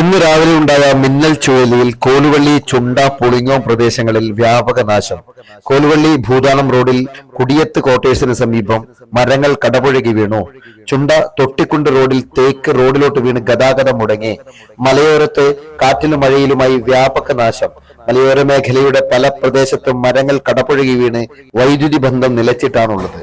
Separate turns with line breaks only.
ഇന്ന് രാവിലെ ഉണ്ടായ മിന്നൽ ചുഴലിയിൽ കോലുവള്ളി ചുണ്ട പുളിങ്ങോം പ്രദേശങ്ങളിൽ വ്യാപക നാശം. കോലുവള്ളി ഭൂതാനം റോഡിൽ കുടിയത്ത് ക്വാർട്ടേഴ്സിന് സമീപം മരങ്ങൾ കടപുഴകി വീണു. ചുണ്ട തൊട്ടിക്കുണ്ട് റോഡിൽ തേക്ക് റോഡിലോട്ട് വീണ് ഗതാഗതം മുടങ്ങി. മലയോരത്ത് കാറ്റിലും മഴയിലുമായി വ്യാപക നാശം. മലയോര മേഖലയുടെ പല പ്രദേശത്തും മരങ്ങൾ കടപുഴകി വീണ് വൈദ്യുതി ബന്ധം നിലച്ചിട്ടാണുള്ളത്.